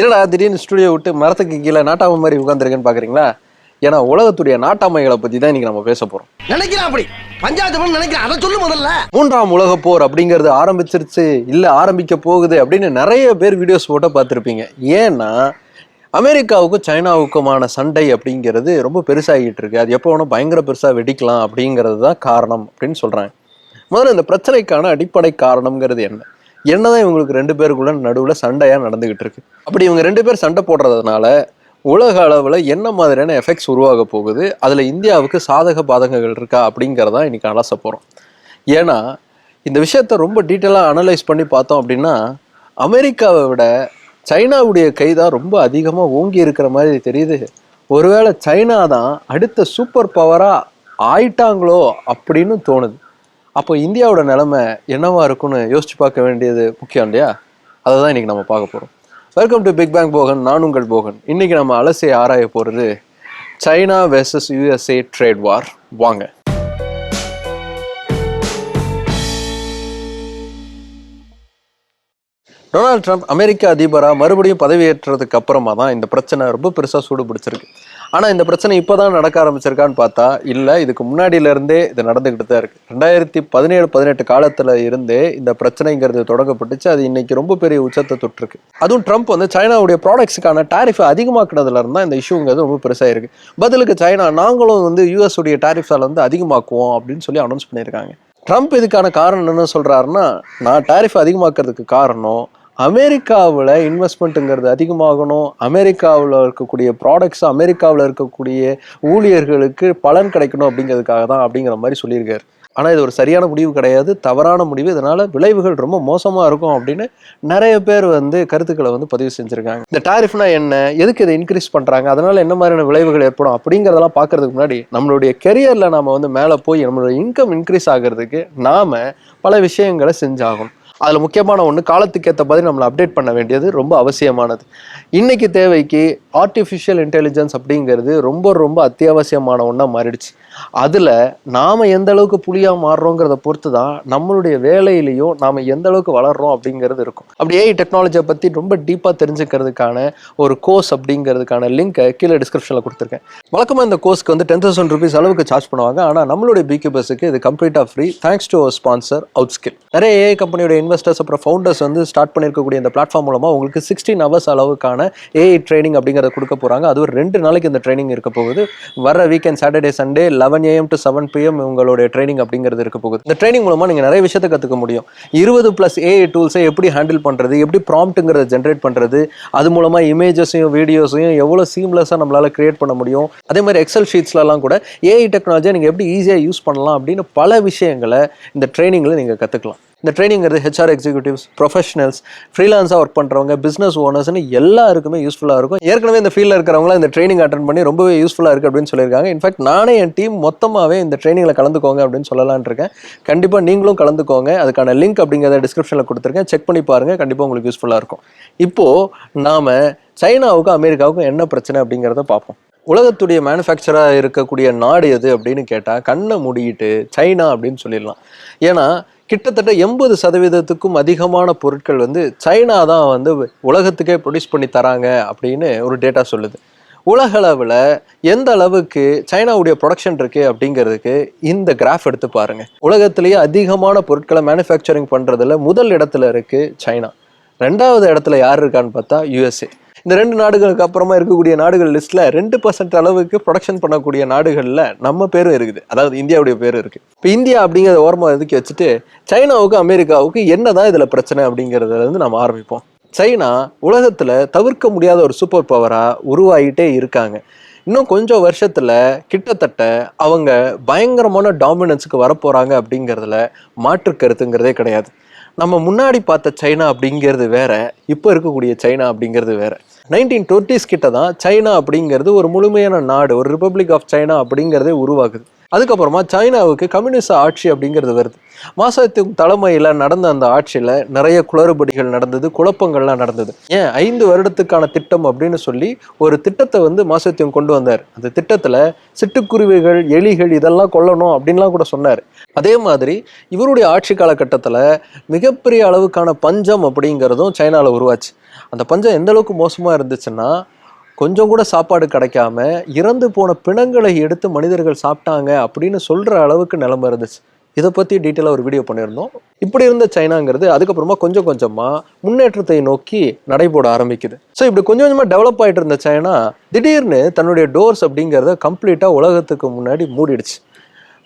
என்னடா திடீர்னு ஸ்டுடியோ விட்டு மரத்துக்கு கீழே நாட்டாமை மாதிரி உட்காந்துருக்கேன்னு பாக்குறீங்களா? ஏன்னா உலகத்துடைய நாட்டாமைகளை பத்தி தான் இன்னைக்கு நம்ம பேச போறோம். நினைக்கிறான் அப்படி? பஞ்சாயத்து நினைக்கிறான் அதை சொல்லு முதல்ல. மூன்றாம் உலக போர் அப்படிங்கிறது ஆரம்பிச்சிருச்சு இல்ல ஆரம்பிக்க போகுது அப்படின்னு நிறைய பேர் வீடியோஸ் போட்டு பார்த்துருப்பீங்க. ஏன்னா அமெரிக்காவுக்கும் சைனாவுக்குமான சண்டை அப்படிங்கிறது ரொம்ப பெருசாகிட்டு இருக்கு. அது எப்போ வேணும் பயங்கர பெருசா வெடிக்கலாம் அப்படிங்கிறது தான் காரணம் அப்படின்னு சொல்றாங்க. முதல்ல இந்த பிரச்சனைக்கான அடிப்படை காரணம்ங்கிறது என்ன? என்னதான் இவங்களுக்கு ரெண்டு பேருக்குள்ள நடுவுல சண்டையா நடந்துகிட்டு இருக்கு. அப்படி இவங்க ரெண்டு பேர் சண்டை போடுறதுனால உலக அளவில் என்ன மாதிரியான எஃபெக்ட்ஸ் உருவாக போகுது? அதில் இந்தியாவுக்கு சாதக பாதகங்கள் இருக்கா? அப்படிங்கிறதான் இன்னைக்கு அலச போகிறோம் ஏன்னா இந்த விஷயத்த ரொம்ப டீட்டெயிலாக அனலைஸ் பண்ணி பார்த்தோம் அப்படின்னா அமெரிக்காவை விட சைனாவுடைய கை தான் ரொம்ப அதிகமாக ஓங்கி இருக்கிற மாதிரி தெரியுது. ஒருவேளை சைனா தான் அடுத்த சூப்பர் பவராக ஆயிட்டாங்களோ அப்படின்னு தோணுது. அப்போ இந்தியாவோட நிலைமை என்னவா இருக்கும்னு யோசிச்சு பார்க்க வேண்டியது முக்கியம் இல்லையா? அதை தான் இன்றைக்கி நம்ம பார்க்க போகிறோம் welcome to Big Bang Bogan நான் உங்கள் போகன். இன்னைக்கு நம்ம அலசி ஆராய போகிறது China versus USA trade war வாங்க. டொனால்ட் ட்ரம்ப் அமெரிக்க அதிபராக மறுபடியும் பதவியேற்றதுக்கு அப்புறமா தான் இந்த பிரச்சனை ரொம்ப பெருசாக சூடு பிடிச்சிருக்கு. ஆனால் இந்த பிரச்சனை இப்போ தான் நடக்க ஆரம்பிச்சிருக்கான்னு பார்த்தா இல்லை இதுக்கு முன்னாடியிலேருந்தே இது நடந்துக்கிட்டு தான் இருக்குது ரெண்டாயிரத்தி பதினேழு பதினெட்டு காலத்தில் இருந்தே இந்த பிரச்சனைங்கிறது தொடங்கப்பட்டுச்சு. அது இன்னைக்கு ரொம்ப பெரிய உச்சத்தை தொட்டிருக்கு. அதுவும் ட்ரம்ப் வந்து சைனாவுடைய ப்ராடக்ட்ஸுக்கான டாரிஃபை அதிகமாக்குனதுல இருந்தால் இந்த இஷ்யூங்கிறது ரொம்ப பெருசாக இருக்குது பதிலுக்கு சைனா நாங்களும் வந்து யூஎஸ் உடைய டாரிஃப்ஸால் வந்து அதிகமாக்குவோம் அப்படின்னு சொல்லி அனௌன்ஸ் பண்ணியிருக்காங்க. ட்ரம்ப் இதுக்கான காரணம் என்ன சொல்கிறாருன்னா நான் டாரிஃப் அதிகமாக்குறதுக்கு காரணம் அமெரிக்காவில் இன்வெஸ்ட்மெண்ட்டுங்கிறது அதிகமாகணும். அமெரிக்காவில் இருக்கக்கூடிய ப்ராடக்ட்ஸ் அமெரிக்காவில் இருக்கக்கூடிய ஊழியர்களுக்கு பலன் கிடைக்கணும் அப்படிங்கிறதுக்காக தான் அப்படிங்கிற மாதிரி சொல்லியிருக்காரு. ஆனால் இது ஒரு சரியான முடிவு கிடையாது. தவறான முடிவு. இதனால் விளைவுகள் ரொம்ப மோசமாக இருக்கும் அப்படின்னு நிறைய பேர் வந்து கருத்துக்களை வந்து பதிவு செஞ்சுருக்காங்க. இந்த டாரிஃப்னா என்ன? எதுக்கு இதை இன்க்ரீஸ் பண்ணுறாங்க அதனால் என்ன மாதிரியான விளைவுகள் ஏற்படும்? அப்படிங்கிறதெல்லாம் பார்க்கறதுக்கு முன்னாடி நம்மளுடைய கெரியரில் நாம் வந்து மேலே போய் நம்மளுடைய இன்கம் இன்க்ரீஸ் ஆகிறதுக்கு நாம் பல விஷயங்களை செஞ்சாகணும். அதில் முக்கியமான ஒன்று காலத்துக்கு ஏற்ற மாதிரி நம்மளை அப்டேட் பண்ண வேண்டியது ரொம்ப அவசியமானது. இன்றைக்கு தேவைக்கு ஆர்டிஃபிஷியல் இன்டெலிஜென்ஸ் அப்படிங்கிறது ரொம்ப ரொம்ப அத்தியாவசியமான ஒன்றா மாறிடுச்சு. அதில் நாம் எந்த அளவுக்கு புலியாக மாறுறோங்கிறத பொறுத்து தான் நம்மளுடைய வேலையிலையும் நாம் எந்த அளவுக்கு வளர்கிறோம் அப்படிங்கிறது இருக்கும். அப்படி ஏஐ டெக்னாலஜியை பற்றி ரொம்ப டீப்பாக தெரிஞ்சுக்கிறதுக்கான ஒரு கோர்ஸ் அப்படிங்கிறதுக்கான லிங்க்கை கீழே டிஸ்கிரிப்ஷனில் கொடுத்துருக்கேன். வழக்கமாக இந்த கோர்ஸ்க்கு வந்து டென் தௌசண்ட் ருபீஸ் அளவுக்கு சார்ஜ் பண்ணுவாங்க. ஆனால் நம்மளுடைய பிகே பஸ்ஸுக்கு இது கம்ப்ளீட்டாக free thanks to our sponsor Outskill நிறைய ஏஐ கம்பெனியோட இன்வெஸ்டர்ஸ் அப்புறம் ஃபவுண்டர்ஸ் வந்து ஸ்டார்ட் பண்ணியிருக்கக்கூடிய இந்த பிளாட்ஃபார்ம் மூலமாக உங்களுக்கு சிக்ஸ்டீன் ஹவர்ஸ் அளவுக்கான ஏஐ ட்ரைனிங் அப்படிங்கிறத கொடுக்க போகிறாங்க அது ஒரு ரெண்டு நாளைக்கு இந்த ட்ரைனிங் இருக்க போகுது. வர weekend Saturday Sunday eleven AM to seven PM உங்களுடைய ட்ரைனிங் அப்படிங்கிறது இருக்க போகுது. இந்த ட்ரைனிங் மூலமாக நீங்கள் நிறைய விஷயத்தை கற்றுக்க முடியும். இருபது ப்ளஸ் ஏஐ டூல்ஸை எப்படி ஹேண்டில் பண்ணுறது எப்படி ப்ராம்ப்ட்டுங்கிறத ஜென்ரேட் பண்ணுறது அது மூலமாக இமேஜஸையும் வீடியோஸையும் எவ்வளோ சீம்லெஸ்ஸாக நம்மளால் க்ரியேட் பண்ண முடியும். அதே மாதிரி எக்ஸல் ஷீட்ஸ்லலாம் கூட ஏஐ டெக்னாலஜியை நீங்கள் எப்படி ஈஸியாக யூஸ் பண்ணலாம் அப்படின்னு பல விஷயங்களை இந்த ட்ரைனிங்கில் நீங்கள் கற்றுக்கலாம் இந்த ட்ரைனிங்கிறது ஹெச்ஆர் எக்ஸிக்யூட்டிவ்ஸ் ப்ரொஃபஷனல்ஸ் ஃப்ரீலான்ஸாக ஒர்க் பண்ணுறவங்க பிஸ்னஸ் ஓனர்ஸ்னு எல்லாருக்குமே யூஸ்ஃபுல்லாக இருக்கும். ஏற்கனவே இந்த ஃபீல்டில் இருக்கிறவங்களாம் இந்த ட்ரைனிங் அட்டன் பண்ணி ரொம்பவே யூஸ்ஃபுல்லாக இருக்குது அப்படின்னு சொல்லியிருக்காங்க. இன்ஃபேக்ட் நானே என் டீம் மொத்தமாகவே இந்த ட்ரைனிங்கில் கலந்துக்கோங்க அப்படின்னு சொல்லலான் இருக்கேன். கண்டிப்பாக நீங்களும் கலந்துக்கோங்க. அதுக்கான லிங்க் அப்படிங்கிறத டிஸ்கிரிப்ஷனில் கொடுத்துருக்கேன். செக் பண்ணி பாருங்கள் கண்டிப்பாக உங்களுக்கு யூஸ்ஃபுல்லாக இருக்கும். இப்போது நாம் சைனாவுக்கும் அமெரிக்காவுக்கும் என்ன பிரச்சனை அப்படிங்கிறத பார்ப்போம். உலகத்துடைய மேனுஃபேக்சராக இருக்கக்கூடிய நாடு எது அப்படின்னு கேட்டால் கண்ணை மூடிட்டு சைனா அப்படின்னு சொல்லிடலாம். ஏன்னா கிட்டத்தட்ட எண்பது சதவீதத்துக்கும் அதிகமான பொருட்கள் வந்து சைனா தான் வந்து உலகத்துக்கே ப்ரொடியூஸ் பண்ணி தராங்க அப்படின்னு ஒரு டேட்டா சொல்லுது. உலக அளவில் எந்த அளவுக்கு சைனாவுடைய ப்ரொடக்ஷன் இருக்குது அப்படிங்கிறதுக்கு இந்த கிராஃப் எடுத்து பாருங்கள் உலகத்திலேயே அதிகமான பொருட்களை மேனுஃபேக்சரிங் பண்ணுறதுல முதல் இடத்துல இருக்குது சைனா. ரெண்டாவது இடத்துல யார் இருக்கான்னு பார்த்தா யுஎஸ்ஏ இந்த ரெண்டு நாடுகளுக்கு அப்புறமா இருக்கக்கூடிய நாடுகள் லிஸ்ட்ல ரெண்டு பர்சன்ட் அளவுக்கு ப்ரொடக்ஷன் பண்ணக்கூடிய நாடுகளில் நம்ம பேரும் இருக்குது. அதாவது இந்தியாவுடைய பேர் இருக்கு. இப்போ இந்தியா அப்படிங்கிறத ஓரமாக ஒதுக்கி வச்சுட்டு சைனாவுக்கு அமெரிக்காவுக்கு என்னதான் இதில் பிரச்சனை அப்படிங்கிறதுல இருந்து நம்ம ஆரம்பிப்போம். சைனா உலகத்தில் தவிர்க்க முடியாத ஒரு சூப்பர் பவராக உருவாகிட்டே இருக்காங்க. இன்னும் கொஞ்சம் வருஷத்தில் கிட்டத்தட்ட அவங்க பயங்கரமான டாமினன்ஸுக்கு வரப்போகிறாங்க அப்படிங்கிறதுல மாற்று கருத்துங்கிறதே கிடையாது. நம்ம முன்னாடி பார்த்த சைனா அப்படிங்கிறது வேற இப்போ இருக்கக்கூடிய சைனா அப்படிங்கிறது வேற. நைன்டீன் டுவெண்ட்டிஸ் கிட்ட தான் சைனா அப்படிங்கிறது ஒரு முழுமையான நாடு ஒரு ரிப்பப்ளிக் ஆஃப் சைனா அப்படிங்கிறதே உருவாகுது. அதுக்கப்புறமா சைனாவுக்கு கம்யூனிஸ்ட் ஆட்சி அப்படிங்கிறது வருது. மாசத்தின் தலைமையில் நடந்த அந்த ஆட்சியில் நிறைய குளறுபடிகள் நடந்தது குழப்பங்கள்லாம் நடந்தது. ஏன்? ஐந்து வருடத்துக்கான திட்டம் அப்படின்னு சொல்லி ஒரு திட்டத்தை வந்து மாசத்தியம் கொண்டு வந்தார். அந்த திட்டத்தில் சிட்டுக்குருவிகள் எலிகள் இதெல்லாம் கொல்லணும் அப்படின்லாம் கூட சொன்னார். அதே மாதிரி இவருடைய ஆட்சி காலகட்டத்தில் மிகப்பெரிய அளவுக்கான பஞ்சம் அப்படிங்கிறதும் சைனாவில் உருவாச்சு. அந்த பஞ்சம் எந்த அளவுக்கு மோசமாக இருந்துச்சுன்னா கொஞ்சம் கூட சாப்பாடு கிடைக்காம இறந்து போன பிணங்களை எடுத்து மனிதர்கள் சாப்பிட்டாங்க அப்படின்னு சொல்கிற அளவுக்கு நிலம இருந்துச்சு. இதை பற்றி டீட்டெயிலாக ஒரு வீடியோ பண்ணியிருந்தோம். இப்படி இருந்த சைனாங்கிறது அதுக்கப்புறமா கொஞ்சம் கொஞ்சமாக முன்னேற்றத்தை நோக்கி நடைபோட ஆரம்பிக்குது. ஸோ இப்படி கொஞ்சம் கொஞ்சமாக டெவலப் ஆகிட்டு இருந்த சைனா திடீர்னு தன்னுடைய டோர்ஸ் அப்படிங்கிறத கம்ப்ளீட்டாக உலகத்துக்கு முன்னாடி மூடிடுச்சு.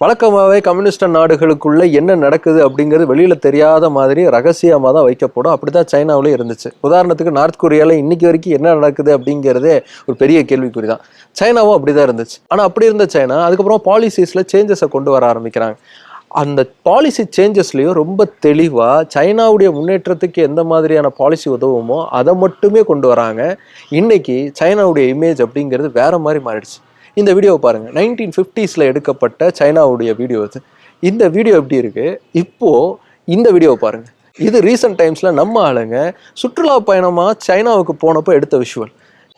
வழக்கமாகவே கம்யூனிஸ்ட் நாடுகளுக்குள்ளே என்ன நடக்குது அப்படிங்கிறது வெளியில் தெரியாத மாதிரி ரகசியமாக தான் வைக்கப்படும். அப்படி தான் சைனாவிலே இருந்துச்சு. உதாரணத்துக்கு நார்த் கொரியாவில் இன்றைக்கி வரைக்கும் என்ன நடக்குது அப்படிங்கிறதே ஒரு பெரிய கேள்விக்குறி தான் சைனாவும் அப்படிதான் இருந்துச்சு. ஆனால் அப்படி இருந்த சைனா அதுக்கப்புறம் பாலிசிஸில் சேஞ்சஸை கொண்டு வர ஆரம்பிக்கிறாங்க. அந்த பாலிசி சேஞ்சஸ்லையும் ரொம்ப தெளிவாக சைனாவுடைய முன்னேற்றத்துக்கு எந்த மாதிரியான பாலிசி உதவுமோ அதை மட்டுமே கொண்டு வராங்க. இன்றைக்கி சைனாவுடைய இமேஜ் அப்படிங்கிறது வேற மாதிரி மாறிடுச்சு. இந்த வீடியோவை பாருங்கள் நைன்டீன் ஃபிஃப்டிஸில் எடுக்கப்பட்ட சைனாவுடைய வீடியோ இது இந்த வீடியோ எப்படி இருக்குது இப்போது இந்த வீடியோவை பாருங்கள் இது ரீசெண்ட் டைம்ஸில் நம்ம ஆளுங்க சுற்றுலா பயணமாக சைனாவுக்கு போனப்போ எடுத்த விஷுவல்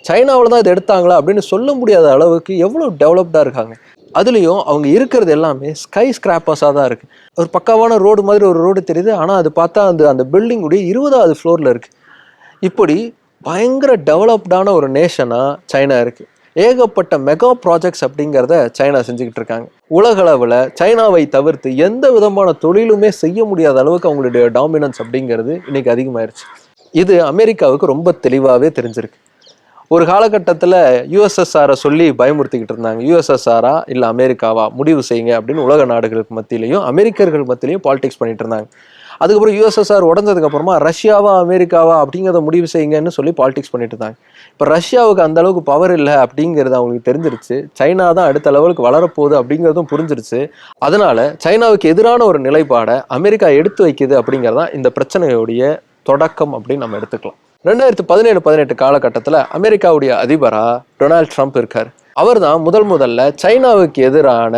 சைனாவில் தான் இது எடுத்தாங்களா அப்படின்னு சொல்ல முடியாத அளவுக்கு எவ்வளோ டெவலப்டாக இருக்காங்க. அதுலேயும் அவங்க இருக்கிறது எல்லாமே ஸ்கை ஸ்கிராப்பர்ஸாக தான் இருக்குது ஒரு பக்காவான ரோடு மாதிரி ஒரு ரோடு தெரியுது. ஆனால் அது பார்த்தா அந்த அந்த பில்டிங்குடைய இருபதாவது ஃப்ளோரில் இருக்குது இப்படி பயங்கர டெவலப்டான ஒரு நேஷனாக சைனா இருக்குது ஏகப்பட்ட மெகா ப்ராஜெக்ட்ஸ் அப்படிங்கிறத சைனா செஞ்சுக்கிட்டு இருக்காங்க. உலகளவில் சைனாவை தவிர்த்து எந்த விதமான தொழிலுமே செய்ய முடியாத அளவுக்கு அவங்களுடைய டாமினன்ஸ் அப்படிங்கிறது இன்னைக்கு அதிகமாயிருச்சு. இது அமெரிக்காவுக்கு ரொம்ப தெளிவாகவே தெரிஞ்சிருக்கு. ஒரு காலகட்டத்தில் யூஎஸ்எஸ்ஆரை சொல்லி பயமுறுத்திக்கிட்டு இருந்தாங்க. யூஎஸ்எஸ்ஆரா இல்லை அமெரிக்காவா? முடிவு செய்யுங்க அப்படின்னு உலக நாடுகளுக்கு மத்தியிலையும் அமெரிக்கர்கள் மத்தியிலையும் பாலிடிக்ஸ் பண்ணிட்டு இருந்தாங்க. அதுக்கப்புறம் யூஎஸ்எஸ்ஆர் உடஞ்சதுக்கு அப்புறமா ரஷ்யாவா அமெரிக்காவா அப்படிங்கிறத முடிவு செய்யுங்கன்னு சொல்லி பாலிடிக்ஸ் பண்ணிட்டு இருந்தாங்க. இப்போ ரஷ்யாவுக்கு அந்த அளவுக்கு பவர் இல்லை அப்படிங்கிறது அவங்களுக்கு தெரிஞ்சிருச்சு. சைனா தான் அடுத்த லெவலுக்கு வளரப்போகுது அப்படிங்கிறதும் புரிஞ்சிருச்சு. அதனால சைனாவுக்கு எதிரான ஒரு நிலைப்பாடை அமெரிக்கா எடுத்து வைக்குது அப்படிங்கிறதான் இந்த பிரச்சனையுடைய தொடக்கம் அப்படின்னு நம்ம எடுத்துக்கலாம். ரெண்டாயிரத்து பதினேழு பதினெட்டு காலகட்டத்தில் அமெரிக்காவுடைய அதிபராக டொனால்ட் ட்ரம்ப் இருக்கார். அவர் தான் முதல் முதல்ல சைனாவுக்கு எதிரான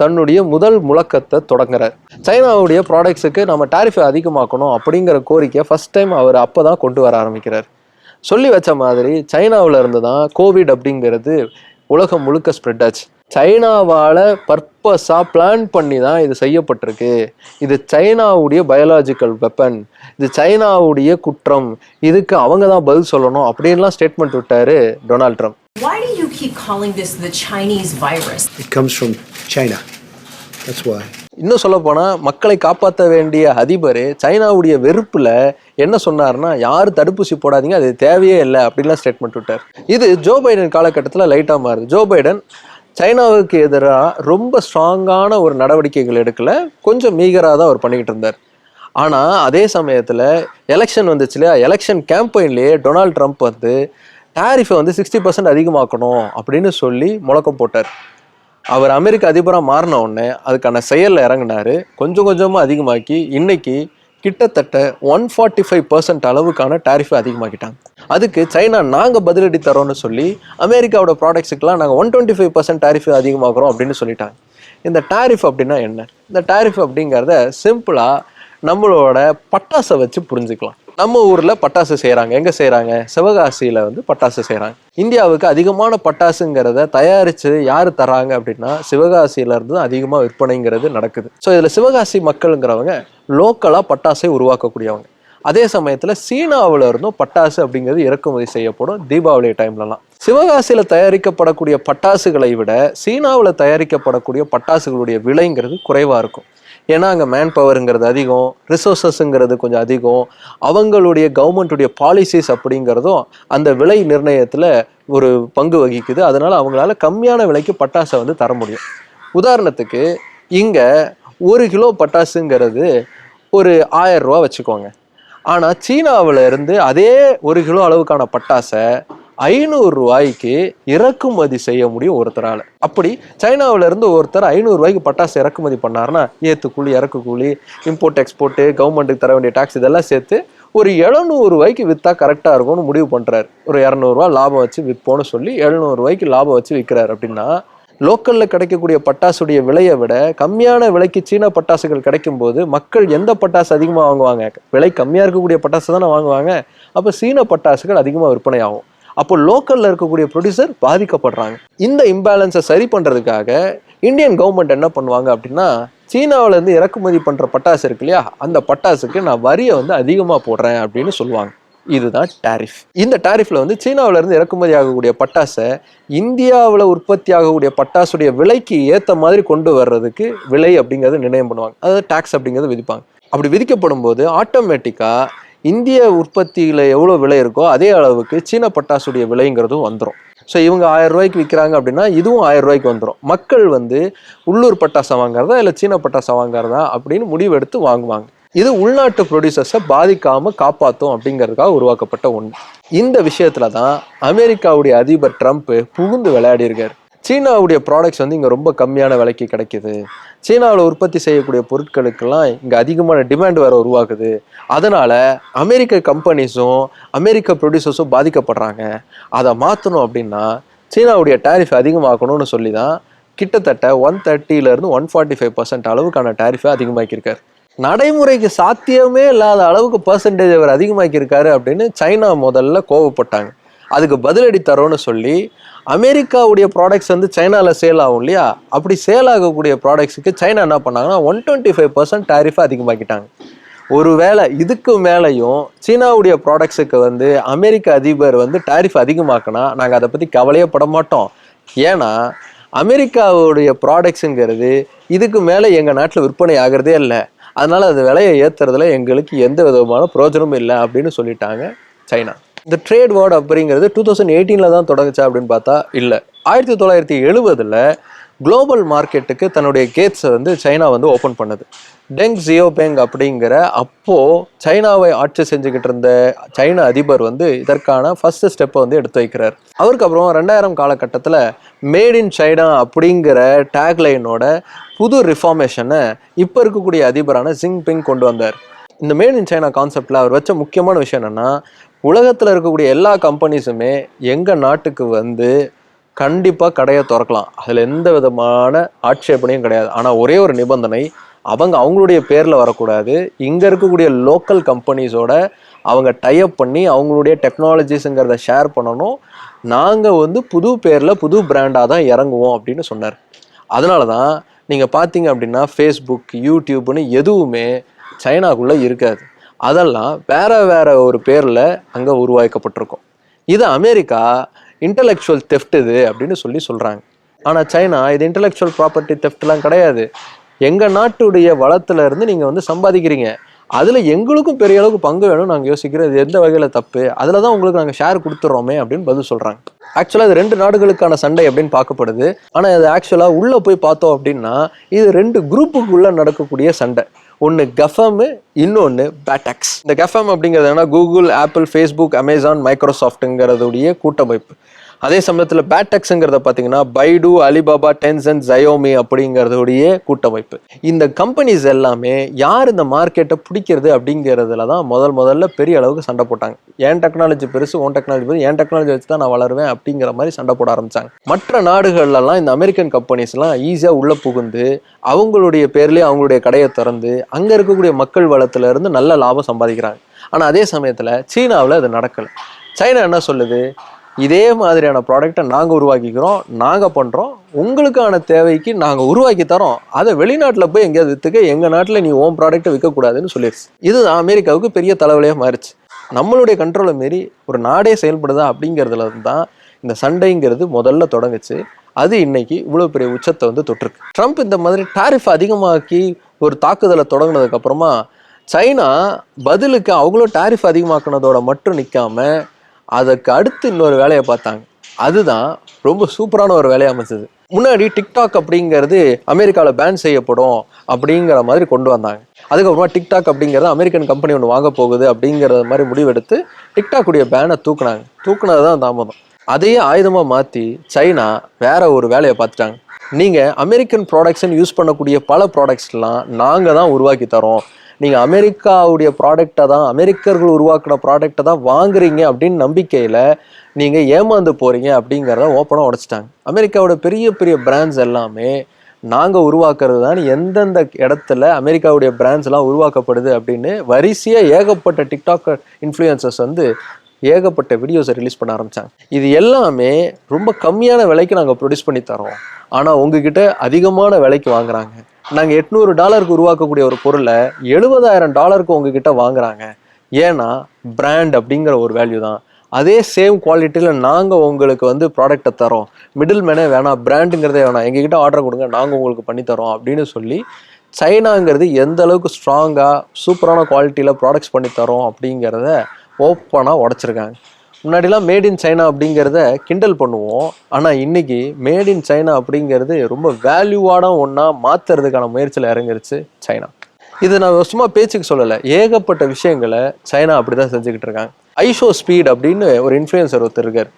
தன்னுடைய முதல் முழக்கத்தை தொடங்குறார். சைனாவுடைய ப்ராடக்ட்ஸுக்கு நம்ம டாரிஃபை அதிகமாக்கணும் அப்படிங்கிற கோரிக்கையை ஃபஸ்ட் டைம் அவர் அப்போ தான் கொண்டு வர ஆரம்பிக்கிறார். சொல்லி வச்ச மாதிரி சைனாவில் இருந்து தான் கோவிட் அப்படிங்கிறது உலகம் முழுக்க ஸ்ப்ரெட் ஆச்சு. சைனாவால் பர்பஸாக பிளான் பண்ணி தான் இது செய்யப்பட்டிருக்கு. இது சைனாவுடைய பயாலாஜிக்கல் வெப்பன் இது சைனாவுடைய குற்றம். இதுக்கு அவங்க தான் பதில் சொல்லணும் அப்படின்லாம் ஸ்டேட்மெண்ட் விட்டார் Donald Trump. Keep calling this the Chinese virus? It comes from China. That's why. இன்னும் சொல்ல போனா மக்களை காப்பாற்ற வேண்டிய அதிபர் சைனாவுடைய வெறுப்புல என்ன சொன்னார்னா யாரும் தடுப்பூசி போடாதீங்க அது தேவையே இல்லை அப்படின்லாம் ஸ்டேட்மெண்ட் விட்டார் இது ஜோ பைடன் காலகட்டத்தில் லைட்டாக மாறுது ஜோ பைடன் சைனாவுக்கு எதிராக ரொம்ப ஸ்ட்ராங்கான ஒரு நடவடிக்கைகள் எடுக்கல கொஞ்சம் மீகராக தான் அவர் பண்ணிக்கிட்டு இருந்தார் ஆனால் அதே சமயத்தில் எலெக்ஷன் வந்துச்சு இல்லையா எலெக்ஷன் கேம்பெயின்லேயே டொனால்ட் ட்ரம்ப் வந்து டாரிஃபை வந்து சிக்ஸ்டி பர்சன்ட் அதிகமாக்கணும் அப்படின்னு சொல்லி முழக்கம் போட்டார். அவர் அமெரிக்க அதிபராக மாறின உடனே அதுக்கான செயலில் இறங்கினார். கொஞ்சம் கொஞ்சமாக அதிகமாக்கி இன்னைக்கு கிட்டத்தட்ட ஒன் ஃபார்ட்டி ஃபைவ் பர்சன்ட் அளவுக்கான டாரிஃபை அதிகமாக்கிட்டாங்க. அதுக்கு சைனா நாங்கள் பதிலடி தரோம்னு சொல்லி அமெரிக்காவோட ப்ராடக்ட்ஸுக்கெல்லாம் நாங்கள் ஒன் டுவெண்ட்டி ஃபைவ் பர்சன்ட் டாரிஃபை அதிகமாக்குறோம் அப்படின்னு சொல்லிட்டாங்க. இந்த டாரிஃப் அப்படின்னா என்ன? இந்த டாரிஃப் அப்படிங்கிறத சிம்பிளாக நம்மளோட பட்டாசை வச்சு புரிஞ்சுக்கலாம். நம்ம ஊரில் பட்டாசு செய்கிறாங்க எங்கே செய்கிறாங்க சிவகாசியில் வந்து பட்டாசு செய்கிறாங்க இந்தியாவுக்கு அதிகமான பட்டாசுங்கிறத தயாரித்து யார் தராங்க அப்படின்னா சிவகாசியிலேருந்து தான் அதிகமாக விற்பனைங்கிறது நடக்குது. ஸோ இதில் சிவகாசி மக்களுங்கிறவங்க லோக்கலாக பட்டாசை உருவாக்கக்கூடியவங்க. அதே சமயத்தில் சீனாவில் இருந்தும் பட்டாசு அப்படிங்கிறது இறக்குமதி செய்யப்படும் தீபாவளி டைம்லலாம். சிவகாசியில் தயாரிக்கப்படக்கூடிய பட்டாசுகளை விட சீனாவில் தயாரிக்கப்படக்கூடிய பட்டாசுகளுடைய விலைங்கிறது குறைவாக இருக்கும். ஏன்னா அங்கே மேன் பவருங்கிறது அதிகம் ரிசோர்ஸஸ்ங்கிறது கொஞ்சம் அதிகம். அவங்களுடைய கவர்மெண்ட்டுடைய பாலிசிஸ் அப்படிங்கிறதும் அந்த விலை நிர்ணயத்தில் ஒரு பங்கு வகிக்குது. அதனால் அவங்களால கம்மியான விலைக்கு பட்டாசை வந்து தர முடியும். உதாரணத்துக்கு இங்கே ஒரு கிலோ பட்டாசுங்கிறது ஒரு ஆயிரம் ரூபா வச்சுக்கோங்க. ஆனால் சீனாவில் இருந்து அதே ஒரு கிலோ அளவுக்கான பட்டாசை ஐநூறு ரூபாய்க்கு இறக்குமதி செய்ய முடியும் ஒருத்தரால். அப்படி சைனாவிலேருந்து ஒருத்தர் ஐநூறு ரூபாய்க்கு பட்டாசு இறக்குமதி பண்ணாருன்னா ஏத்து கூலி இறக்கு கூலி இம்போர்ட் எக்ஸ்போர்ட்டு கவர்மெண்ட்டுக்கு தர வேண்டிய டாக்ஸ் இதெல்லாம் சேர்த்து ஒரு எழுநூறு ரூபாய்க்கு விற்றா கரெக்டாக இருக்கும்னு முடிவு பண்ணுறாரு ஒரு இரநூறுவா லாபம் வச்சு விற்போன்னு சொல்லி எழுநூறு ரூபாய்க்கு லாபம் வச்சு விற்கிறாரு அப்படின்னா லோக்கலில் கிடைக்கக்கூடிய பட்டாசுடைய விலையை விட கம்மியான விலைக்கு சீன பட்டாசுகள் கிடைக்கும் போது மக்கள் எந்த பட்டாசு அதிகமாக வாங்குவாங்க? விலை கம்மியாக இருக்கக்கூடிய பட்டாசு தானே வாங்குவாங்க. அப்போ சீன பட்டாசுகள் அதிகமாக விற்பனை ஆகும் அப்போ லோக்கலில் இருக்கக்கூடிய ப்ரொடியூசர் பாதிக்கப்படுறாங்க. இந்த இம்பேலன்ஸை சரி பண்ணுறதுக்காக இந்தியன் கவர்மெண்ட் என்ன பண்ணுவாங்க அப்படின்னா சீனாவிலேருந்து இறக்குமதி பண்ணுற பட்டாசு இருக்கு இல்லையா? அந்த பட்டாசுக்கு நான் வரியை வந்து அதிகமாக போடுறேன் அப்படின்னு சொல்லுவாங்க. இதுதான் டாரிஃப் இந்த டாரிஃபில் வந்து சீனாவிலேருந்து இறக்குமதி ஆகக்கூடிய பட்டாசை இந்தியாவில் உற்பத்தி ஆகக்கூடிய பட்டாசுடைய விலைக்கு ஏற்ற மாதிரி கொண்டு வர்றதுக்கு விலை அப்படிங்கிறது நிர்ணயம் பண்ணுவாங்க. அதாவது டேக்ஸ் அப்படிங்கிறத விதிப்பாங்க. அப்படி விதிக்கப்படும் போது ஆட்டோமேட்டிக்காக இந்திய உற்பத்தியில் எவ்வளோ விலை இருக்கோ அதே அளவுக்கு சீன பட்டாசுடைய விலைங்கிறதும் வந்துடும் ஸோ இவங்க ஆயிரம் ரூபாய்க்கு விற்கிறாங்க அப்படின்னா இதுவும் ஆயிரம் ரூபாய்க்கு வந்துடும் மக்கள் வந்து உள்ளூர் பட்டாசை வாங்குறதா இல்லை சீன பட்டாசை வாங்குறதா அப்படின்னு முடிவெடுத்து வாங்குவாங்க. இது உள்நாட்டு ப்ரொடியூசர்ஸை பாதிக்காமல் காப்பாற்றும் அப்படிங்கிறதுக்காக உருவாக்கப்பட்ட ஒன்று இந்த விஷயத்தில் தான் அமெரிக்காவுடைய அதிபர் ட்ரம்ப் புகுந்து விளையாடியிருக்காரு. சீனாவுடைய ப்ராடக்ட்ஸ் வந்து இங்கே ரொம்ப கம்மியான விலைக்கு கிடைக்குது. சீனாவில் உற்பத்தி செய்யக்கூடிய பொருட்களுக்கெல்லாம் இங்கே அதிகமான டிமாண்ட் வேறு உருவாகுது. அதனால் அமெரிக்க கம்பெனிஸும் அமெரிக்க ப்ரொடியூசர்ஸும் பாதிக்கப்படுறாங்க. அதை மாற்றணும் அப்படின்னா சீனாவுடைய டேரிஃப் அதிகமாக்கணும்னு சொல்லி தான் கிட்டத்தட்ட ஒன் தேர்ட்டியிலேருந்து ஒன் ஃபார்ட்டி ஃபைவ் பர்சன்ட் அளவுக்கான டேரிஃபை அதிகமாக்கியிருக்காரு. நடைமுறைக்கு சாத்தியமே இல்லாத அளவுக்கு பர்சன்டேஜ் அவர் அதிகமாக்கியிருக்காரு அப்படின்னு சைனா முதல்ல கோவப்பட்டாங்க. அதுக்கு பதிலடி தரோன்னு சொல்லி அமெரிக்காவுடைய ப்ராடக்ட்ஸ் வந்து சைனாவில் சேல் ஆகும் இல்லையா? அப்படி சேல் ஆகக்கூடிய ப்ராடக்ட்ஸுக்கு சைனா என்ன பண்ணாங்கன்னா ஒன் டுவெண்ட்டி ஃபைவ் பர்சன்ட் டாரிஃபை அதிகமாக்கிட்டாங்க. ஒருவேளை இதுக்கு மேலேயும் சீனாவுடைய ப்ராடக்ட்ஸுக்கு வந்து அமெரிக்க அதிபர் வந்து டாரிஃப் அதிகமாக்கினா நாங்கள் அதை பற்றி கவலையே பட மாட்டோம். ஏன்னா அமெரிக்காவுடைய ப்ராடக்ட்ஸுங்கிறது இதுக்கு மேலே எங்கள் நாட்டில் விற்பனை ஆகிறதே இல்லை. அதனால் அது விலையை ஏற்றுறதுல எங்களுக்கு எந்த விதமான பிரயோஜனமும் இல்லை அப்படின்னு சொல்லிட்டாங்க சைனா. இந்த ட்ரேட் வார்டு அப்படிங்கிறது டூ தௌசண்ட் எயிட்டீனில் தான் தொடங்குச்சா அப்படின்னு பார்த்தா இல்லை. ஆயிரத்தி தொள்ளாயிரத்தி எழுபதில் குளோபல் மார்க்கெட்டுக்கு தன்னுடைய கேட்ஸை வந்து சைனா வந்து ஓப்பன் பண்ணுது. டெங் ஜியோபெங் அப்படிங்கிற அப்போது சைனாவை ஆட்சி செஞ்சுக்கிட்டு இருந்த சைன அதிபர் வந்து இதற்கான ஃபஸ்ட்டு ஸ்டெப்பை வந்து எடுத்து வைக்கிறார். அவருக்கு அப்புறம் ரெண்டாயிரம் காலகட்டத்தில் மேட் இன் சைனா அப்படிங்கிற டேக்லைனோட புது ரிஃபார்மேஷனை இப்போ இருக்கக்கூடிய அதிபரான ஜிங்பிங் கொண்டு வந்தார். இந்த மேட் இன் சைனா கான்செப்டில் அவர் வச்ச முக்கியமான விஷயம் என்னென்னா உலகத்தில் இருக்கக்கூடிய எல்லா கம்பெனிஸுமே எங்கள் நாட்டுக்கு வந்து கண்டிப்பாக கடையை திறக்கலாம். அதில் எந்த விதமான ஆட்சேபனையும் கிடையாது. ஆனால் ஒரே ஒரு நிபந்தனை அவங்க அவங்களுடைய பேரில் வரக்கூடாது. இங்கே இருக்கக்கூடிய லோக்கல் கம்பெனிஸோட அவங்க டைப் பண்ணி அவங்களுடைய டெக்னாலஜிஸுங்கிறத ஷேர் பண்ணணும். நாங்கள் வந்து புது பேரில் புது பிராண்டாக தான் இறங்குவோம் அப்படின்னு சொன்னார். அதனால தான் நீங்கள் பார்த்தீங்க அப்படின்னா ஃபேஸ்புக் யூடியூப்னு எதுவுமே சைனாக்குள்ளே இருக்காது. அதெல்லாம் வேற வேற ஒரு பேரில் அங்கே உருவாக்கப்பட்டிருக்கும். இது அமெரிக்கா இன்டலெக்சுவல் தெஃப்ட் இது அப்படின்னு சொல்லி சொல்கிறாங்க ஆனால் சைனா இது இன்டலெக்சுவல் ப்ராப்பர்ட்டி தெஃப்ட்லாம் கிடையாது. எங்கள் நாட்டுடைய வளத்துல இருந்து நீங்கள் வந்து சம்பாதிக்கிறீங்க. அதில் எங்களுக்கும் பெரிய அளவுக்கு பங்கு வேணும் நாங்கள் யோசிக்கிறோம். இது எந்த வகையில் தப்பு? அதில் தான் உங்களுக்கு நாங்கள் ஷேர் கொடுத்துட்றோமே அப்படின்னு பதில் சொல்கிறாங்க ஆக்சுவலாக இது ரெண்டு நாடுகளுக்கான சண்டை அப்படின்னு பார்க்கப்படுது. ஆனால் இது ஆக்சுவலாக உள்ளே போய் பார்த்தோம் அப்படின்னா இது ரெண்டு குரூப்புக்குள்ளே நடக்கக்கூடிய சண்டை. ஒன்று கஃபமு இன்னொன்று பேட்டாக்ஸ் இந்த கஃபம் அப்படிங்கிறது என்னன்னா கூகுள் ஆப்பிள் ஃபேஸ்புக் அமேசான் மைக்ரோசாஃப்ட்டுங்கிறதுடைய கூட்டமைப்பு. அதே சமயத்தில் பேட்டெக்ஸுங்கிறத பார்த்தீங்கன்னா பைடு அலிபாபா டென்சன் ஜயோமி அப்படிங்கிறதுடைய கூட்டமைப்பு. இந்த கம்பெனிஸ் எல்லாமே யார் இந்த மார்க்கெட்டை பிடிக்கிறது அப்படிங்கிறதுல தான் முதல் முதல்ல பெரிய அளவுக்கு சண்டை போட்டாங்க. ஏன் டெக்னாலஜி பெருசு ஓன் டெக்னாலஜி பெருசு ஏன் டெக்னாலஜி வச்சு தான் நான் வளருவேன் அப்படிங்கிற மாதிரி சண்டை போட ஆரம்பிச்சாங்க. மற்ற நாடுகள்லாம் இந்த அமெரிக்கன் கம்பெனிஸ்லாம் ஈஸியாக உள்ளே புகுந்து அவங்களுடைய பேர்லேயே அவங்களுடைய கடையை திறந்து அங்கே இருக்கக்கூடிய மக்கள் வளத்துல இருந்து நல்ல லாபம் சம்பாதிக்கிறாங்க. ஆனால் அதே சமயத்தில் சீனாவில் அது நடக்கலை. சைனா என்ன சொல்லுது? இதே மாதிரியான ப்ராடக்ட்டை நாங்கள் உருவாக்கிக்கிறோம் நாங்கள் பண்ணுறோம் உங்களுக்கான தேவைக்கு நாங்கள் உருவாக்கி தரோம். அதை வெளிநாட்டில் போய் எங்கேயாவது விற்றுக்க எங்கள் நாட்டில் நீ ஓம் ப்ராடக்ட்டை விற்கக்கூடாதுன்னு சொல்லிடுச்சு. இது அமெரிக்காவுக்கு பெரிய தலைவலியாக மாறிச்சு. நம்மளுடைய கண்ட்ரோலை மாரி ஒரு நாடே செயல்படுதா அப்படிங்கிறதுல தான் இந்த சண்டைங்கிறது முதல்ல தொடங்குச்சு. அது இன்னைக்கு இவ்வளோ பெரிய உச்சத்தை வந்து தொட்டிருக்கு. ட்ரம்ப் இந்த மாதிரி டாரிஃப் அதிகமாக்கி ஒரு தாக்குதலை தொடங்கினதுக்கப்புறமா சைனா பதிலுக்கு அவங்களும் டாரிஃப் அதிகமாக்குனதோட மட்டும் நிற்காம அதுக்கு அடுத்து இன்னொரு வேலையை பார்த்தாங்க. அதுதான் ரொம்ப சூப்பரான ஒரு வேலையை அமைச்சது. முன்னாடி டிக்டாக் அப்படிங்கிறது அமெரிக்காவில் பேன் செய்யப்படும் அப்படிங்கிற மாதிரி கொண்டு வந்தாங்க. அதுக்கப்புறமா டிக்டாக் அப்படிங்கிறது அமெரிக்கன் கம்பெனி ஒன்று வாங்க போகுது அப்படிங்கிற மாதிரி முடிவெடுத்து டிக்டாக் உடைய பேனை தூக்குனாங்க. தூக்குனது தான் தாமதம். அதையே ஆயுதமாக மாற்றி சைனா வேற ஒரு வேலையை பார்த்துட்டாங்க. நீங்கள் அமெரிக்கன் ப்ராடக்ட்ஸ்ன்னு யூஸ் பண்ணக்கூடிய பல ப்ராடக்ட்ஸ்லாம் நாங்கள் தான் உருவாக்கி தரோம். நீங்கள் அமெரிக்காவுடைய ப்ராடக்டை தான் அமெரிக்கர்கள் உருவாக்கின ப்ராடக்டை தான் வாங்குறீங்க அப்படின்னு நம்பிக்கையில் நீங்கள் ஏமாந்து போகிறீங்க அப்படிங்கிறத ஓப்பனாக உடச்சிட்டாங்க. அமெரிக்காவோட பெரிய பெரிய பிராண்ட்ஸ் எல்லாமே நாங்கள் உருவாக்குறது தான் எந்தெந்த இடத்துல அமெரிக்காவுடைய பிராண்ட்ஸ்லாம் உருவாக்கப்படுது அப்படின்னு வரிசையாக ஏகப்பட்ட டிக்டாக் இன்ஃப்ளூயன்சர்ஸ் வந்து ஏகப்பட்ட வீடியோஸை ரிலீஸ் பண்ண ஆரம்பித்தாங்க இது எல்லாமே ரொம்ப கம்மியான விலைக்கு நாங்கள் ப்ரொடியூஸ் பண்ணி தரோம். ஆனால் உங்ககிட்ட அதிகமான விலைக்கு வாங்குறாங்க. நாங்கள் எட்நூறு டாலருக்கு உருவாக்கக்கூடிய ஒரு பொருளை எழுபதாயிரம் டாலருக்கு உங்ககிட்ட வாங்குறாங்க. ஏன்னா பிராண்ட் அப்படிங்கிற ஒரு வேல்யூ தான். அதே சேம் குவாலிட்டியில் நாங்கள் உங்களுக்கு வந்து ப்ராடக்ட்டை தரோம். மிடில் மேனே வேணாம் பிராண்டுங்கிறதே வேணாம் எங்ககிட்ட ஆர்டர் கொடுங்க நாங்கள் உங்களுக்கு பண்ணித்தரோம் அப்படின்னு சொல்லி சைனாங்கிறது எந்த அளவுக்கு ஸ்ட்ராங்காக சூப்பரான குவாலிட்டியில் ப்ராடக்ட்ஸ் பண்ணி தரோம் அப்படிங்கிறத ஓப்பனாக உடச்சிருக்காங்க. முன்னாடிலாம் மேட் இன் சைனா அப்படிங்கிறத கிண்டல் பண்ணுவோம். ஆனால் இன்னைக்கு மேட் இன் சைனா அப்படிங்கிறது ரொம்ப வேல்யூவான ஒன்றா மாற்றுறதுக்கான முயற்சியில் இறங்கிருச்சு சைனா இது நான் சும்மா பேச்சுக்கு சொல்லலை. ஏகப்பட்ட விஷயங்களை சைனா அப்படி தான் செஞ்சுக்கிட்டு இருக்காங்க. ஐஷோ ஸ்பீட் அப்படின்னு ஒரு இன்ஃப்ளூயன்சர் ஒருத்தர் இருக்கார்.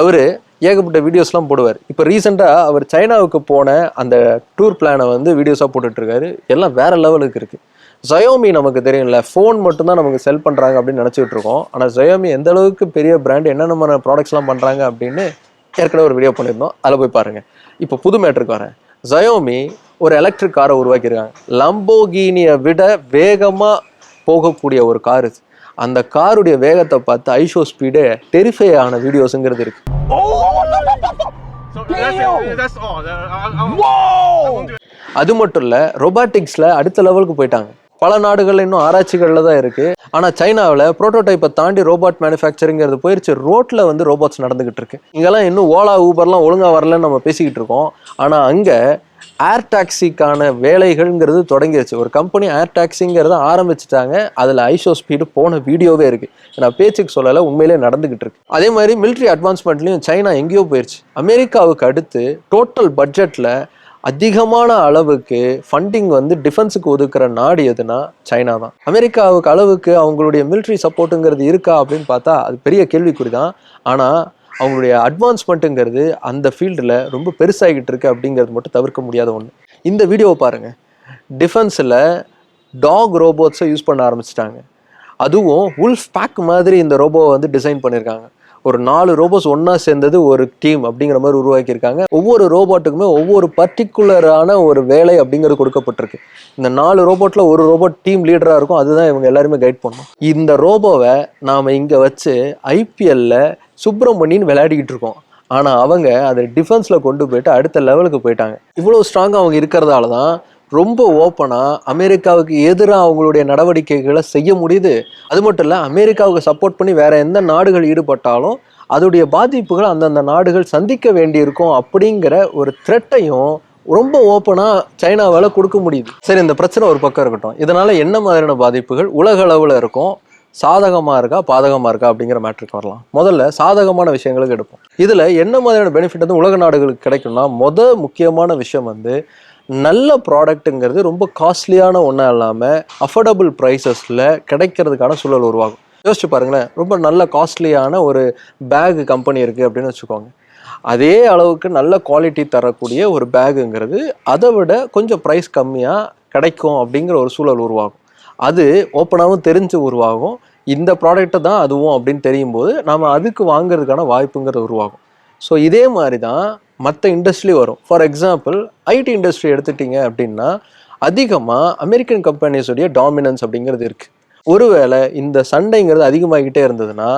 அவர் ஏகப்பட்ட வீடியோஸ்லாம் போடுவார். இப்போ ரீசெண்டாக அவர் சைனாவுக்கு போன அந்த டூர் பிளானை வந்து வீடியோஸாக போட்டுட்ருக்காரு எல்லாம் வேற லெவலுக்கு இருக்குது ஜயோமி நமக்கு தெரியும்ல ஃபோன் மட்டும்தான் நமக்கு செல் பண்ணுறாங்க அப்படின்னு நினச்சிட்டு இருக்கோம். ஆனால் ஜயோமி எந்த அளவுக்கு பெரிய பிராண்ட் என்னென்ன ப்ராடக்ட்ஸ்லாம் பண்ணுறாங்க அப்படின்னு ஏற்கனவே ஒரு வீடியோ பண்ணியிருந்தோம். அதில் போய் பாருங்கள் இப்போ புது மேட்ருக்கு வரேன். ஜயோமி ஒரு எலக்ட்ரிக் காரை உருவாக்கியிருக்காங்க. லம்போகினியை விட வேகமாக போகக்கூடிய ஒரு கார் அந்த காருடைய வேகத்தை பார்த்து ஐஷோ ஸ்பீடு டெரிஃபை ஆன வீடியோஸுங்கிறது இருக்கு. I, அது மட்டும் இல்ல ரொபாட்டிக்ஸ்ல அடுத்த லெவலுக்கு போயிட்டாங்க. பல நாடுகள் இன்னும் ஆராய்ச்சிகளில் தான் இருக்கு. ஆனால் சைனாவில் புரோட்டோடைப்பை தாண்டி ரோபோட் மேனுஃபேக்சரிங்கிறது போயிடுச்சு ரோட்டில் வந்து ரோபோட்ஸ் நடந்துகிட்டு இருக்கு. இங்கெல்லாம் இன்னும் ஓலா ஊபர்லாம் ஒழுங்காக வரலன்னு நம்ம பேசிக்கிட்டு இருக்கோம். ஆனால் அங்கே ஏர் டாக்ஸிக்கான வேலைகள்ங்கிறது தொடங்கிருச்சு. ஒரு கம்பெனி ஏர் டாக்ஸிங்கிறத ஆரம்பிச்சிட்டாங்க. அதில் ஐஷோ ஸ்பீடு போன வீடியோவே இருக்குது நான் பேச்சுக்கு சொல்லலை உண்மையிலே நடந்துக்கிட்டு இருக்கு. அதே மாதிரி மிலிட்ரி அட்வான்ஸ்மெண்ட்லையும் சைனா எங்கேயோ போயிடுச்சு அமெரிக்காவுக்கு அடுத்து டோட்டல் பட்ஜெட்டில் அதிகமான அளவுக்கு ஃபண்டிங் வந்து டிஃபென்ஸுக்கு ஒதுக்குற நாடு எதுனா சைனா தான். அமெரிக்காவுக்கு அளவுக்கு அவங்களுடைய மிலிட்ரி சப்போர்ட்டுங்கிறது இருக்கா அப்படின்னு பார்த்தா அது பெரிய கேள்விக்குறி தான் ஆனால் அவங்களுடைய அட்வான்ஸ்மெண்ட்டுங்கிறது அந்த ஃபீல்டில் ரொம்ப பெருசாகிட்டு இருக்கு அப்படிங்கிறது மட்டும் தவிர்க்க முடியாத ஒன்று இந்த வீடியோவை பாருங்கள் டிஃபென்ஸில் டாக் ரோபோட்ஸை யூஸ் பண்ண ஆரம்பிச்சிட்டாங்க. அதுவும் உல்ஃப் பேக் மாதிரி இந்த ரோபோவை வந்து டிசைன் பண்ணியிருக்காங்க ஒரு நாலு ரோபோஸ் ஒன்றா சேர்ந்தது ஒரு டீம் அப்படிங்கிற மாதிரி உருவாக்கியிருக்காங்க. ஒவ்வொரு ரோபோட்டுக்குமே ஒவ்வொரு பர்டிகுலரான ஒரு வேலை அப்படிங்கிறது கொடுக்கப்பட்டிருக்கு. இந்த நாலு ரோபோட்டில் ஒரு ரோபோட் டீம் லீடராக இருக்கும். அதுதான் இவங்க எல்லாருமே கைட் பண்ணும். இந்த ரோபோவை நாம் இங்கே வச்சு ஐபிஎல்ல சுப்பிரமணியன் விளையாடிக்கிட்டு இருக்கோம். ஆனால் அவங்க அதை டிஃபென்ஸில் கொண்டு போயிட்டு அடுத்த லெவலுக்கு போயிட்டாங்க. இவ்வளோ ஸ்ட்ராங்காக அவங்க இருக்கிறதால தான் ரொம்ப ஓப்பனாக அமெரிக்காவுக்கு எதிராக அவங்களுடைய நடவடிக்கைகளை செய்ய முடியுது. அது மட்டும் இல்லை அமெரிக்காவுக்கு சப்போர்ட் பண்ணி வேற எந்த நாடுகள் ஈடுபட்டாலும் அதோடைய பாதிப்புகளை அந்தந்த நாடுகள் சந்திக்க வேண்டியிருக்கும் அப்படிங்கிற ஒரு த்ரெட்டையும் ரொம்ப ஓப்பனாக சைனாவால் கொடுக்க முடியுது. சரி இந்த பிரச்சனை ஒரு பக்கம் இருக்கட்டும். இதனால் என்ன மாதிரியான பாதிப்புகள்? உலக அளவில் இருக்கும். சாதகமாக இருக்கா? பாதகமாக இருக்கா? அப்படிங்கிற மேட்ருக்கு வரலாம். முதல்ல சாதகமான விஷயங்களுக்கு எடுப்போம். இதில் என்ன மாதிரியான பெனிஃபிட் வந்து உலக நாடுகளுக்கு கிடைக்கும்னா முத முக்கியமான விஷயம் வந்து நல்ல ப்ராடக்ட்டுங்கிறது ரொம்ப காஸ்ட்லியான ஒன்றா இல்லாமல் அஃபோர்டபுள் ப்ரைஸஸில் கிடைக்கிறதுக்கான சூழல் உருவாகும். யோசிச்சு பாருங்களேன் ரொம்ப நல்ல காஸ்ட்லியான ஒரு பேக் கம்பெனி இருக்குது அப்படின்னு வச்சுக்கோங்க. அதே அளவுக்கு நல்ல குவாலிட்டி தரக்கூடிய ஒரு பேகுங்கிறது அதை விட கொஞ்சம் ப்ரைஸ் கம்மியாக கிடைக்கும் அப்படிங்கிற ஒரு சூழல் உருவாகும். அது ஓப்பனாகவும் தெரிஞ்சு உருவாகும். இந்த ப்ராடக்ட்டை தான் அதுவும் அப்படின்னு தெரியும் போது நம்ம அதுக்கு வாங்குறதுக்கான வாய்ப்புங்கிறது உருவாகும். ஸோ இதே மாதிரி தான் மற்ற இண்டஸ்ட்ரி வரும். ஃபார் எக்ஸாம்பிள் ஐடி இண்டஸ்ட்ரி எடுத்துட்டீங்க அப்படின்னா அதிகமாக அமெரிக்கன் கம்பெனிஸுடைய டாமினன்ஸ் அப்படிங்கிறது இருக்குது ஒருவேளை இந்த சண்டைங்கிறது அதிகமாகிக்கிட்டே இருந்ததுன்னா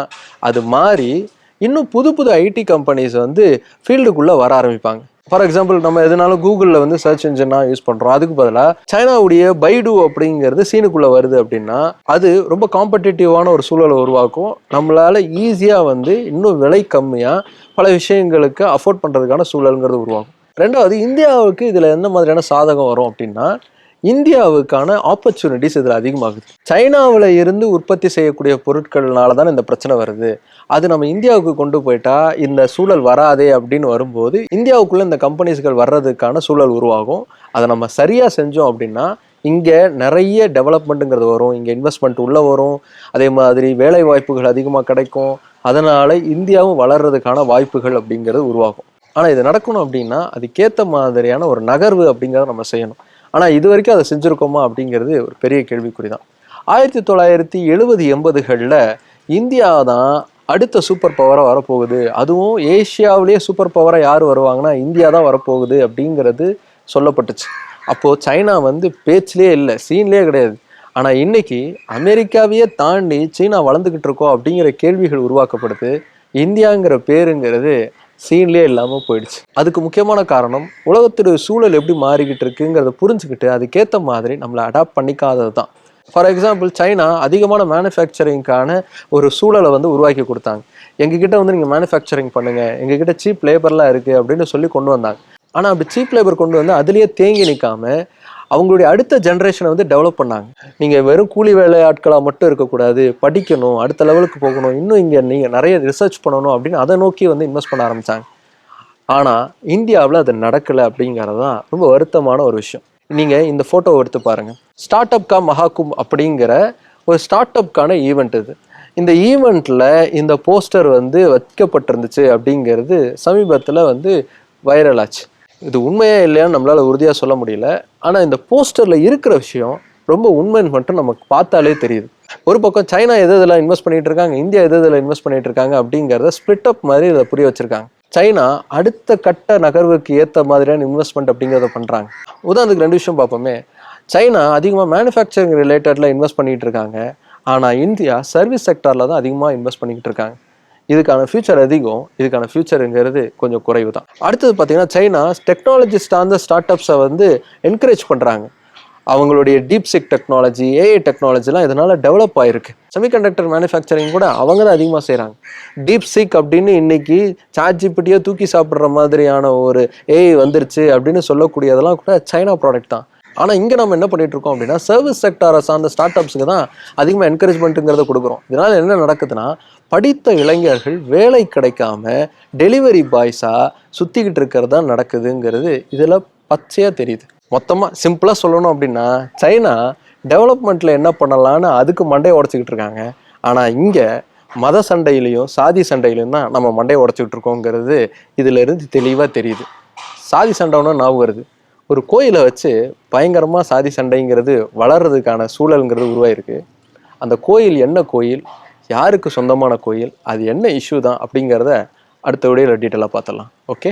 அது மாறி இன்னும் புது புது ஐடி கம்பெனிஸ் வந்து ஃபீல்டுக்குள்ளே வர ஆரம்பிப்பாங்க. ஃபார் எக்ஸாம்பிள் நம்ம எதுனாலும் கூகுளில் வந்து சர்ச் இன்ஜினாக யூஸ் பண்ணுறோம் அதுக்கு பதிலாக சைனாவுடைய பைடு அப்படிங்கிறது சீனுக்குள்ளே வருது அப்படின்னா அது ரொம்ப காம்படிட்டிவான ஒரு சூழலை உருவாக்கும். நம்மளால் ஈஸியாக வந்து இன்னும் விலை கம்மியாக பல விஷயங்களுக்கு அஃபோர்ட் பண்ணுறதுக்கான சூழலுங்கிறது உருவாகும். ரெண்டாவது இந்தியாவுக்கு இதில் எந்த மாதிரியான சாதகம் வரும் அப்படின்னா இந்தியாவுக்கான ஆப்பர்ச்சுனிட்டிஸ் இதில் அதிகமாகுது. சைனாவில் இருந்து உற்பத்தி செய்யக்கூடிய பொருட்கள்னால தான் இந்த பிரச்சனை வருது. அது நம்ம இந்தியாவுக்கு கொண்டு போயிட்டா இந்த சூழல் வராதே அப்படின்னு வரும்போது இந்தியாவுக்குள்ள இந்த கம்பெனிஸ்கள் வர்றதுக்கான சூழல் உருவாகும். அதை நம்ம சரியாக செஞ்சோம் அப்படின்னா இங்கே நிறைய டெவலப்மெண்ட்டுங்கிறது வரும். இங்கே இன்வெஸ்ட்மெண்ட் உள்ளே வரும். அதே மாதிரி வேலை வாய்ப்புகள் அதிகமாக கிடைக்கும். அதனால் இந்தியாவும் வளர்றதுக்கான வாய்ப்புகள் அப்படிங்கிறது உருவாகும். ஆனால் இது நடக்கணும் அப்படின்னா அதுக்கேற்ற மாதிரியான ஒரு நகர்வு அப்படிங்கிறத நம்ம செய்யணும். ஆனால் இது வரைக்கும் அதை செஞ்சுருக்கோமா அப்படிங்கிறது ஒரு பெரிய கேள்விக்குறி தான் ஆயிரத்தி தொள்ளாயிரத்தி எழுபது எண்பதுகளில் இந்தியா தான் அடுத்த சூப்பர் பவராக வரப்போகுது. அதுவும் ஏஷியாவிலேயே சூப்பர் பவராக யார் வருவாங்கன்னா இந்தியா தான் வரப்போகுது அப்படிங்கிறது சொல்லப்பட்டுச்சு. அப்போது சைனா வந்து பேச்சிலே இல்லை சீன்லேயே கிடையாது. ஆனால் இன்னைக்கு அமெரிக்காவையே தாண்டி சீனா வளர்ந்துக்கிட்டு இருக்கோம் அப்படிங்கிற கேள்விகள் உருவாக்கப்படுது. இந்தியாங்கிற பேருங்கிறது சீன்லேயே இல்லாமல் போயிடுச்சு. அதுக்கு முக்கியமான காரணம் உலகத்துடைய சூழல் எப்படி மாறிக்கிட்டு இருக்குங்கிறத புரிஞ்சுக்கிட்டு அதுக்கேற்ற மாதிரி நம்மளை அடாப்ட் பண்ணிக்காதது தான் ஃபார் எக்ஸாம்பிள் சைனா அதிகமான மேனுஃபேக்சரிங்க்கான ஒரு சூழலை வந்து உருவாக்கி கொடுத்தாங்க. எங்ககிட்ட வந்து நீங்கள் மேனுஃபேக்சரிங் பண்ணுங்கள் எங்ககிட்ட சீப் லேபர்லாம் இருக்குது அப்படின்னு சொல்லி கொண்டு வந்தாங்க. ஆனால் அப்படி சீப் லேபர் கொண்டு வந்து அதுலேயே தேங்கி நிற்காம அவங்களுடைய அடுத்த ஜென்ரேஷனை வந்து டெவலப் பண்ணாங்க. நீங்கள் வெறும் கூலி வேலை ஆட்களாக மட்டும் இருக்கக்கூடாது படிக்கணும் அடுத்த லெவலுக்கு போகணும் இன்னும் இங்கே நீங்கள் நிறைய ரிசர்ச் பண்ணணும் அப்படின்னு அதை நோக்கி வந்து இன்வெஸ்ட் பண்ண ஆரம்பித்தாங்க ஆனால் இந்தியாவில் அது நடக்கலை அப்படிங்கிறது தான் ரொம்ப வருத்தமான ஒரு விஷயம். நீங்கள் இந்த ஃபோட்டோவை எடுத்து பாருங்கள் ஸ்டார்ட் அப் கா மகாகும் அப்படிங்கிற ஒரு ஸ்டார்ட் அப்கான ஈவெண்ட் இது. இந்த ஈவெண்ட்டில் இந்த போஸ்டர் வந்து வைக்கப்பட்டிருந்துச்சு அப்படிங்கிறது சமீபத்தில் வந்து வைரல் ஆச்சு. இது உண்மையா இல்லையான்னு நம்மளால் உறுதியாக சொல்ல முடியல. ஆனால் இந்த போஸ்டரில் இருக்கிற விஷயம் ரொம்ப உண்மைன்னு மட்டும் நமக்கு பார்த்தாலே தெரியுது. ஒரு பக்கம் சைனா எது இதில் இன்வெஸ்ட் பண்ணிட்டு இருக்காங்க இந்தியா எது இதில் இன்வெஸ்ட் பண்ணிட்டு இருக்காங்க அப்படிங்கிறத ஸ்பிளிட் அப் மாதிரி இதை புரிய வச்சிருக்காங்க. சைனா அடுத்த கட்ட நகர்வுக்கு ஏற்ற மாதிரியான இன்வெஸ்ட்மெண்ட் அப்படிங்கிறத பண்ணுறாங்க உதாரணத்துக்கு ரெண்டு விஷயம் பார்ப்போமே. சைனா அதிகமாக மேனுஃபேக்சரிங் ரிலேட்டடில் இன்வெஸ்ட் பண்ணிட்டு இருக்காங்க. ஆனால் இந்தியா சர்வீஸ் செக்டாரில் தான் அதிகமாக இன்வெஸ்ட் பண்ணிக்கிட்டு இருக்காங்க. இதுக்கான ஃபியூச்சர் அதிகம் இதுக்கான ஃபியூச்சருங்கிறது கொஞ்சம் குறைவு தான் அடுத்தது பார்த்தீங்கன்னா சைனா டெக்னாலஜி சார்ந்த ஸ்டார்ட் அப்ஸை வந்து என்கரேஜ் பண்ணுறாங்க அவங்களுடைய டீப் சிக் டெக்னாலஜி ஏஐ டெக்னாலஜிலாம் இதனால் டெவலப் ஆயிருக்கு. செமிகண்டக்டர் மேனுஃபேக்சரிங் கூட அவங்க தான் அதிகமாக செய்கிறாங்க டீப் சிக் அப்படின்னு இன்னைக்கு சாட் தூக்கி சாப்பிட்ற மாதிரியான ஒரு ஏஐ வந்துருச்சு அப்படின்னு சொல்லக்கூடியதெல்லாம் கூட சைனா ப்ராடக்ட் தான். ஆனால் இங்கே நம்ம என்ன பண்ணிட்டு இருக்கோம் அப்படின்னா சர்வீஸ் செக்டாரை சார்ந்த ஸ்டார்ட் அப்ஸுக்கு தான் அதிகமாக என்கரேஜ்மெண்ட்டுங்கிறத கொடுக்குறோம். இதனால் என்ன நடக்குதுன்னா படித்த இளைஞர்கள் வேலை கிடைக்காம டெலிவரி பாய்ஸாக சுற்றிக்கிட்டு இருக்கிறது தான் நடக்குதுங்கிறது இதில் பச்சையாக தெரியுது. மொத்தமாக சிம்பிளாக சொல்லணும் அப்படின்னா சைனா டெவலப்மெண்ட்டில் என்ன பண்ணலான்னு அதுக்கு மண்டையை உடச்சிக்கிட்டு இருக்காங்க. ஆனால் இங்கே மத சண்டையிலையும் சாதி சண்டையிலையும் தான் நம்ம மண்டையை உடச்சிக்கிட்டு இருக்கோங்கிறது இதுலேருந்து தெளிவாக தெரியுது. சாதி சண்டைன்னா ஞாபகம் வருது. ஒரு கோயிலை வச்சு பயங்கரமாக சாதி சண்டைங்கிறது வளர்றதுக்கான சூழலுங்கிறது உருவாயிருக்கு. அந்த கோயில் என்ன கோயில்? யாருக்கு சொந்தமான கோயில்? அது என்ன இஷ்யூ தான்? அப்படிங்கிறத அடுத்த விடையில் டீட்டெயிலாக பார்த்துடலாம். ஓகே